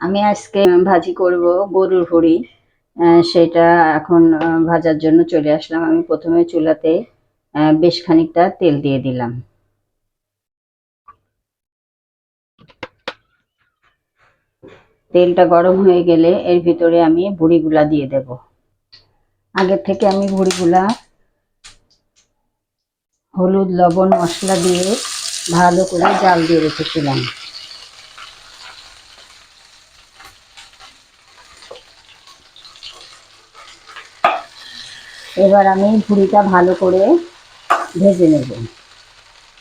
আমি আজকে ভাজি করব গরুর আহ, সেটা এখন ভাজার জন্য চলে আসলাম। আমি প্রথমে চুলাতে বেশ খানিকটা তেল দিয়ে দিলাম। তেলটা গরম হয়ে গেলে এর ভিতরে আমি ভুড়িগুলা দিয়ে দেব। আগের থেকে আমি ভুড়িগুলা হলুদ লবণ মশলা দিয়ে ভালো করে জাল দিয়ে রেখেছিলাম। এবার আমি ভুড়িটা ভালো করে ভেজে নেব।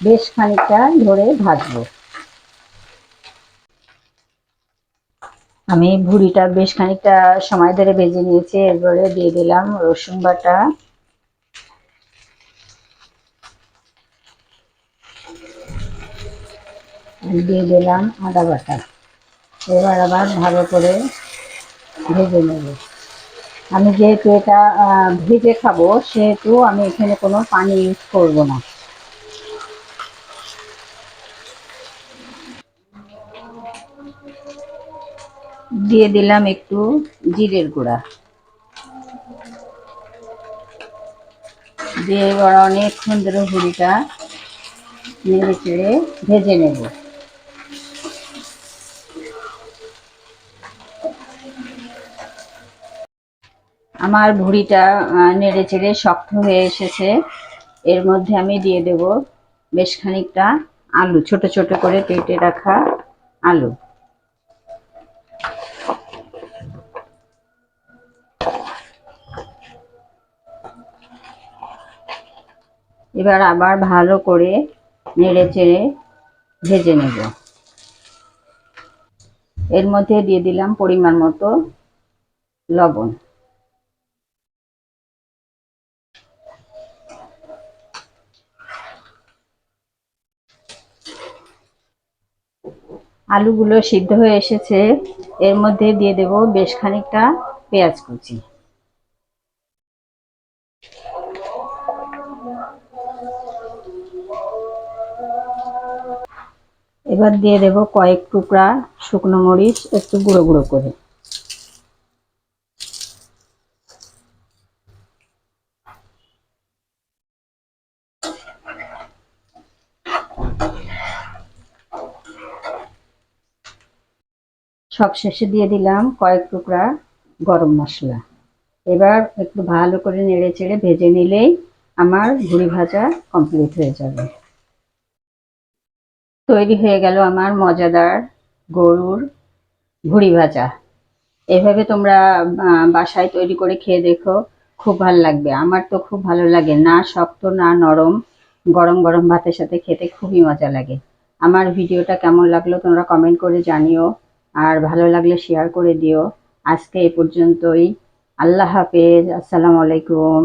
বেশ খানিকটা ধরে ভাজবো। আমি ভুড়িটা বেশ খানিকটা সময় ধরে ভেজে নিয়েছি, এরপরে দিয়ে দিলাম রসুন বাটা। দিয়ে দিলাম আদা বাটা। এবার আবার ভালো করে ভেজে নেব। আমি যেহেতু এটা ভেজে খাব, সেহেতু আমি এখানে কোনো পানি ইউজ করব না। দিয়ে দিলাম একটু জিরের গুঁড়া। দিয়ে এবার অনেকক্ষণ ধরে ভুড়িটা নেড়ে চেড়ে ভেজে নেব। আমার ভুড়িটা নেড়ে চেড়ে শক্ত হয়ে এসেছে। এর মধ্যে আমি দিয়ে দেব বেশ খানিকটা আলু, ছোট ছোট করে কেটে রাখা আলু। এবার আবার ভালো করে নেড়ে চেড়ে ভেজে নেব। এর মধ্যে দিয়ে দিলাম পরিমাণ মতো লবণ। আলুগুলো সিদ্ধ হয়ে এসেছে, এর মধ্যে দিয়ে দেব বেশ খানিকটা পেঁয়াজ কুচি। এবার দিয়ে দেব কয়েক টুকরা শুকনো মরিচ একটু গুঁড়ো গুঁড়ো করে। সব শেষে দিয়ে দিলাম কয়েক টুকরা গরম মশলা। এবার একটু ভালো করে নেড়ে চেড়ে ভেজে নিলেই আমার ভুড়ি ভাজা কমপ্লিট হয়ে যাবে। তৈরি হয়ে গেল আমার মজাদার গরুর ভুড়ি ভাজা। এভাবে তোমরা বাসায় তৈরি করে খেয়ে দেখো, খুব ভালো লাগবে। আমার তো খুব ভালো লাগে। না শক্ত, না নরম, গরম গরম ভাতের সাথে খেতে খুবই মজা লাগে। আমার ভিডিওটা কেমন লাগল তোমরা কমেন্ট করে জানিও। আর ভালো লাগলে শেয়ার করে দিও। আজকে এ পর্যন্তই। আল্লাহ হাফেজ। আসসালামু আলাইকুম।